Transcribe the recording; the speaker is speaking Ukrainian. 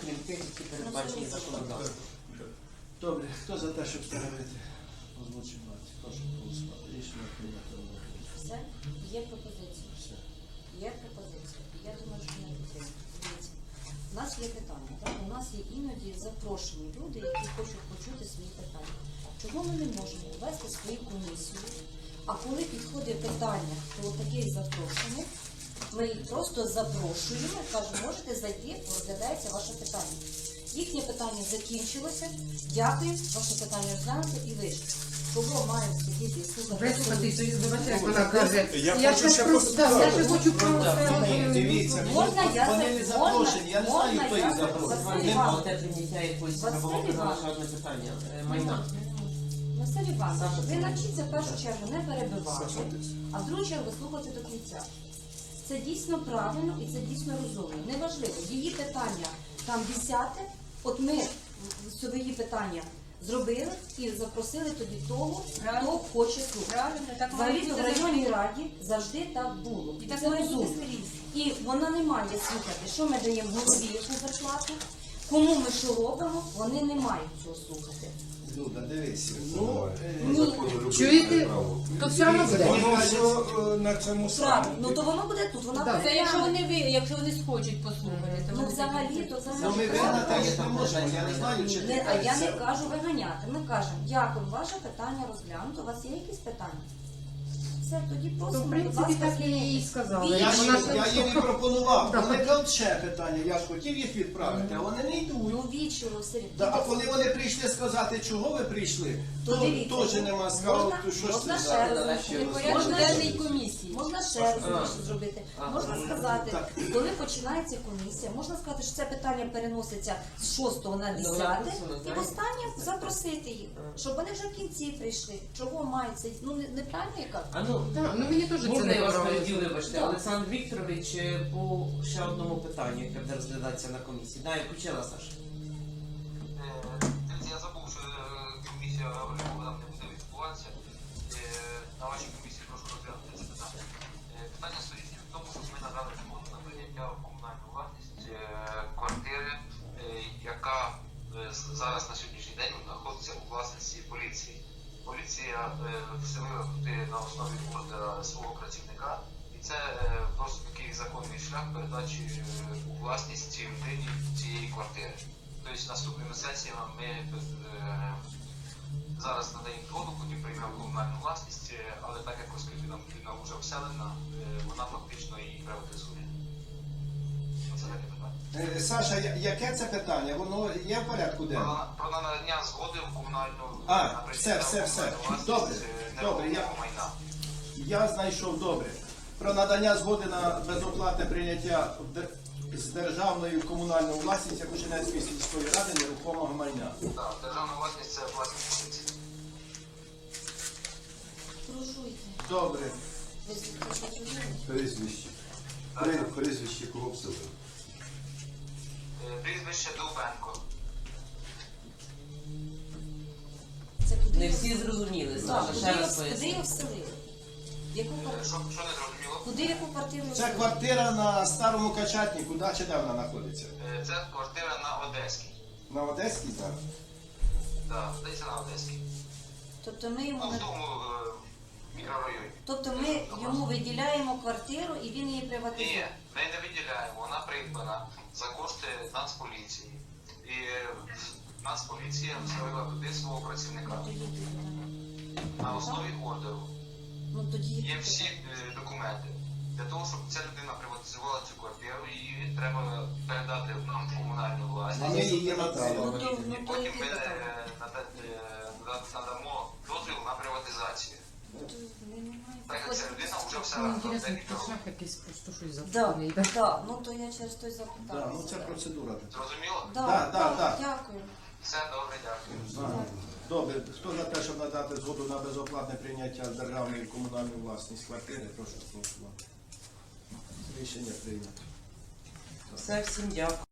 крім тих, які передбачені законодавством. Добре, хто за те, щоб встановити озвучувати? Прошу голосувати. Рішення прийнято. Все, є пропозиція. Все. Є пропозиція. Я думаю, що не. Дивіться, у нас є питання. Так? У нас є іноді запрошені люди, які хочуть почути свої питання. Чого ми не можемо ввести свою комісію? А коли підходить питання до таких запрошених, ми їх просто запрошуємо і кажемо, можете зайти, розглядається ваше питання. Їхнє питання закінчилося. Дякую, ваше питання розглянуто і вийшло. Кого маємо сидіти і слухати? Вислухати собі збивати, як вона каже. Я Я хочу ще я ще хочу про це. дивіться, Можна я вони не можна- запрошені, я не знаю, хто їх за- запрошує. Василь Нема прийняття якоїсь Василь було ще одне питання. е, Майна. Василь Іванович, ви навчіться в першу чергу не перебивати, а в другу чергу слухати до кінця. Це дійсно правильно і це дійсно розумно. Неважливо, її питання там десяте, от ми свої питання зробили і запросили тоді того, хто хоче слухати. Взагалі в районній раді завжди так було. І так це розумно. І вона не має слухати, що ми даємо голові яку зарплату, кому ми що робимо, вони не мають цього слухати. Люда, дивись. Ну, е, Ні. Чуєте? То все одно буде. воно все е, на цьому Правильно, ну то воно буде тут, вона буде Це якщо вони ви, якщо вони схочуть послухати, то Ну вони взагалі, то взагалі. Ну, ми правильно. вигнати не можна, я не знаю, чи Не, а я не кажу виганяти. Ми кажемо, дякую, ваше питання розглянуто. У вас є якісь питання? Все, тоді То, просимо, в будь принципі, ласка, так і їй сказали. Я, Вона їм, ж- я їм і пропонував. Да. Вони ще питання, я ж хотів їх відправити, а вони не йдуть. Ну вічно все рівно. Да, а коли вони прийшли сказати, чого ви прийшли, То то дивіться, теж нема сказав, можна- то що ж можна це ще за... раз ще раз. порядок Можна денний комісії. Можна ще розумніше зробити. Можна сказати, Так. коли починається комісія, можна сказати, що це питання переноситься з 6 на 10 написано, і так. останнє запросити їх, щоб вони вже в кінці прийшли. Чого мається? Ну не- неправильно яка? А ну, Так, ну мені теж це можна не я вас подобається. переб'ю, вибачте, Так. Олександр Вікторович е, по ще одному питанню, яке буде розглядатися на комісії. Да, я включила, Саша. Е, Дивіться, я забув, що е, комісія Олегова там не буде відбуватися. Е, На вашій комісії прошу розглянути це питання. Е, Питання стоїть в тому, що ми надали згоду на прийняття в комунальну власність е, квартири, е, яка е, з- зараз на сьогоднішній день знаходиться у власності поліції. Поліція е, вселила туди на основі ордера свого працівника, і це е, просто такий законний шлях передачі е, у власність цій людині цієї квартири. Тобто наступними сесіями ми зараз надаємо згоду, потім приймемо комунальну власність, але так як оскільки нам вже вселена, вона фактично її приватизує. Е, Саша, я- яке це питання? Воно є в порядку денному? про надання згоди в комунальну А, на прийняття все, все, все. Добре, добре, я- нерухомого майна. Я знайшов добре. Про надання згоди на безоплатне прийняття в де- з державної в комунальну власність Якушинецької сільської ради нерухомого майна. Так, державна власність це власність поліції. Кружуйте. Добре. Ви зрозуміти? Прізвище. При- Прізвище? Е, Прізвище Довбенко. Це куди Не всі зрозуміли, Саша, куди ще раз Куди його поясню. вселили? Яку Е, квартиру? Що, що не зрозуміло? Куди яку квартиру Це вселили? квартира на старому качатнику, да, чи де вона знаходиться? Е, Це квартира на Одеській. На Одеській зараз? Так, здається на Одеській. Тобто ми йому Ну, в не- тому е. Тобто ми йому виділяємо квартиру і він її Ні, приватизує. ми не виділяємо, вона придбана за кошти Нацполіції. І Нацполіція вселила туди свого працівника на основі ордеру. Ну тоді Є всі е, документи. Для того, щоб ця людина приватизувала цю квартиру, її треба передати нам в комунальну А власність. ми її надали. Ну, то- ну, І то потім ми е, нада- надамо дозвіл на приватизацію. Ну, то ми не маємо Так як ця Ну, Інтересно, декілька шлях якийсь просто щось Да, запутаний. да? да, ну то я через той запитала. Да, ну це процедура. така. Зрозуміло? Да, Да, да, да, дякую. Все добре, дякую. Ага. Добре, хто за те, щоб надати згоду на безоплатне прийняття державної в комунальну власність квартири, прошу голосувати. Рішення прийнято. Все, всім дякую.